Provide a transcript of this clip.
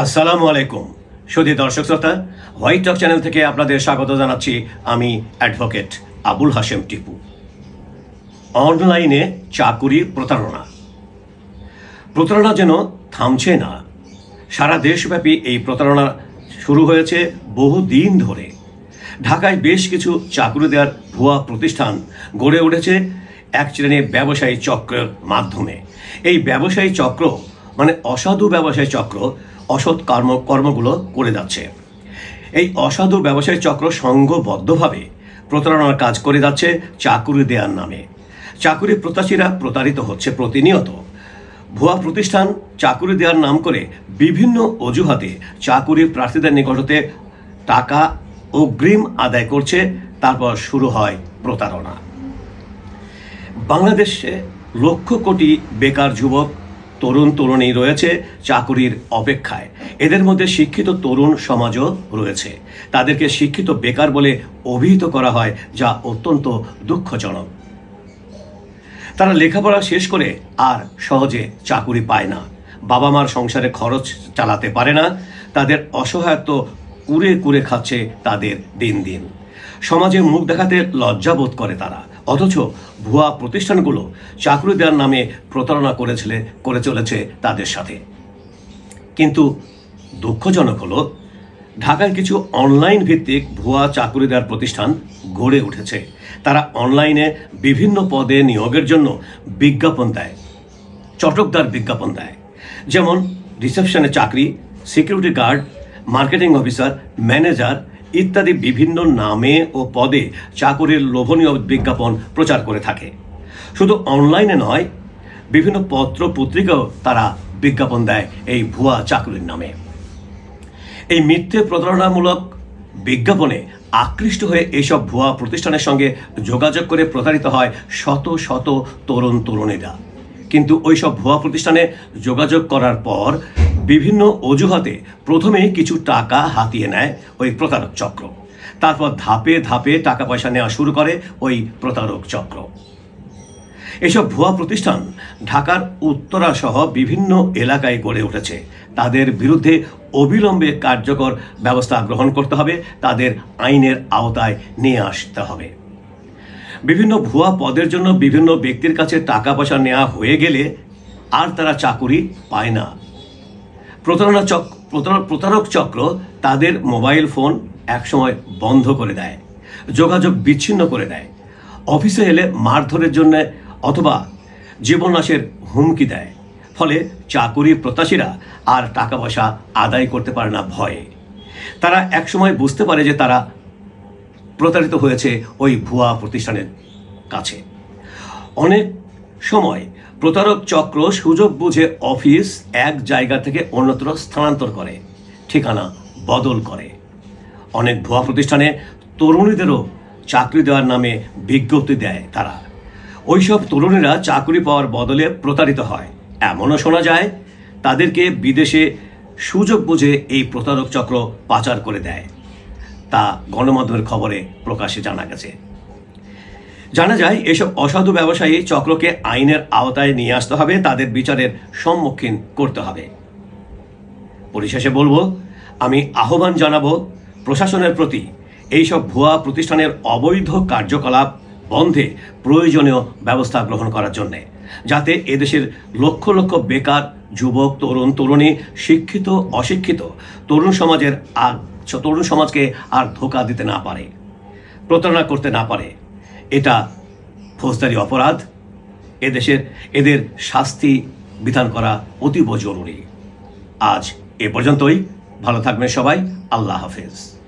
আসসালামু আলাইকুম। সুধী দর্শক শ্রোতা হোয়াইট টক চ্যানেল থেকে আপনাদের স্বাগত জানাচ্ছি আমি অ্যাডভোকেট আবুল হাশেম টিপু। অনলাইনে চাকুরি প্রতারণা। প্রতারণা যেন থামছে না, সারা দেশব্যাপী এই প্রতারণা শুরু হয়েছে বহু দিন ধরে। ঢাকায় বেশ কিছু চাকুরি দেওয়ার ভুয়া প্রতিষ্ঠান গড়ে উঠেছে এক শ্রেণির ব্যবসায়ী চক্রের মাধ্যমে। এই ব্যবসায়ী চক্র মানে অসাধু ব্যবসায়ী চক্র অসৎ কর্ম, কর্মগুলো করে যাচ্ছে। এই অসাধু ব্যবসায়ী চক্র সংঘবদ্ধভাবে প্রতারণার কাজ করে যাচ্ছে চাকুরি দেওয়ার নামে। চাকুরি প্রত্যাশীরা প্রতারিত হচ্ছে প্রতিনিয়ত। ভুয়া প্রতিষ্ঠান চাকুরি দেওয়ার নাম করে বিভিন্ন অজুহাতে চাকুরি প্রার্থীদের নিকটতে টাকা অগ্রিম আদায় করছে, তারপর শুরু হয় প্রতারণা। বাংলাদেশে লক্ষ কোটি বেকার যুবক তরুণ তরুণী রয়েছে চাকুরির অপেক্ষায়। এদের মধ্যে শিক্ষিত তরুণ সমাজও রয়েছে। তাদেরকে শিক্ষিত বেকার বলে অভিহিত করা হয়, যা অত্যন্ত দুঃখজনক। তারা লেখাপড়া শেষ করে আর সহজে চাকুরি পায় না। বাবা মার সংসারে খরচ চালাতে পারে না। তাদের অসহায়ত্ব কুরে কুরে খাচ্ছে তাদের দিন দিন। সমাজে মুখ দেখাতে লজ্জাবোধ করে তারা। অথচ ভুয়া প্রতিষ্ঠানগুলো চাকরি দেওয়ার নামে প্রতারণা করেছিলে, করে চলেছে তাদের সাথে। কিন্তু দুঃখজনক হলো ঢাকায় কিছু অনলাইন ভিত্তিক ভুয়া চাকুরি দেওয়ার প্রতিষ্ঠান গড়ে উঠেছে। তারা অনলাইনে বিভিন্ন পদে নিয়োগের জন্য বিজ্ঞাপন দেয়, চটকদার বিজ্ঞাপন দেয়। যেমন, রিসেপশনে চাকরি security guard marketing officer manager ইত্যাদি বিভিন্ন নামে ও পদে চাকুরির লোভনীয় বিজ্ঞাপন প্রচার করে থাকে। শুধু অনলাইনে নয়, বিভিন্ন পত্র পত্রিকাও তারা বিজ্ঞাপন দেয় এই ভুয়া চাকরির নামে। এই মিথ্যে প্রতারণামূলক বিজ্ঞাপনে আকৃষ্ট হয়ে এইসব ভুয়া প্রতিষ্ঠানের সঙ্গে যোগাযোগ করে প্রতারিত হয় শত শত তরুণ তরুণীরা। কিন্তু ওইসব ভুয়া প্রতিষ্ঠানে যোগাযোগ করার পর বিভিন্ন অজুহাতে প্রথমেই কিছু টাকা হাতিয়ে নেয় ওই প্রতারক চক্র। তারপর ধাপে ধাপে টাকা পয়সা নেওয়া শুরু করে ওই প্রতারক চক্র। এসব ভুয়া প্রতিষ্ঠান ঢাকার উত্তরা সহ বিভিন্ন এলাকায় গড়ে উঠেছে। তাদের বিরুদ্ধে অবিলম্বে কার্যকর ব্যবস্থা গ্রহণ করতে হবে, তাদের আইনের আওতায় নিয়ে আসতে হবে। বিভিন্ন ভুয়া পদের জন্য বিভিন্ন ব্যক্তির কাছে টাকা পয়সা নেওয়া হয়ে গেলে আর তারা চাকুরি পায় না। প্রতারণা চক প্রতারক প্রতারক চক্র তাদের মোবাইল ফোন একসময় বন্ধ করে দেয়, যোগাযোগ বিচ্ছিন্ন করে দেয়, অফিসে এলে মারধরের জন্য অথবা জীবনাশের হুমকি দেয়। ফলে চাকুরি প্রত্যাশীরা আর টাকা পয়সা আদায় করতে পারে না ভয়ে। তারা একসময় বুঝতে পারে যে তারা প্রতারিত হয়েছে ওই ভুয়া প্রতিষ্ঠানের কাছে। অনেক সময় প্রতারক চক্র সুযোগ বুঝে অফিস এক জায়গা থেকে অন্যত্র স্থানান্তর করে, ঠিকানা বদল করে। অনেক ভুয়া প্রতিষ্ঠানে তরুণীদেরও চাকরি দেওয়ার নামে বিজ্ঞপ্তি দেয় তারা। ওইসব তরুণীরা চাকরি পাওয়ার বদলে প্রতারিত হয়। এমনও শোনা যায়, তাদেরকে বিদেশে সুযোগ বুঝে এই প্রতারক চক্র পাচার করে দেয়। তা গণমাধ্যমের খবরে প্রকাশে জানা গেছে। জানা যায়, এসব অসাধু ব্যবসায়ী চক্রকে আইনের আওতায় নিয়ে আসতে হবে, তাদের বিচারের সম্মুখীন করতে হবে। পরিশেষে বলব, আমি আহ্বান জানাব, প্রশাসনের প্রতি এইসব ভুয়া প্রতিষ্ঠানের অবৈধ কার্যকলাপ বন্ধে প্রয়োজনীয় ব্যবস্থা গ্রহণ করার জন্যে, যাতে এদেশের লক্ষ লক্ষ বেকার, যুবক, তরুণ, তরুণী, শিক্ষিত, অশিক্ষিত, তরুণ সমাজের আর তরুণ সমাজকে আর ধোকা দিতে না পারে, প্রতারণা করতে না পারে এটা ফৌজদারি অপরাধ। এদেশের, এদের শাস্তি বিধান করা অতীব জরুরি। আজ এ পর্যন্তই। ভালো থাকবেন সবাই। আল্লাহ হাফেজ।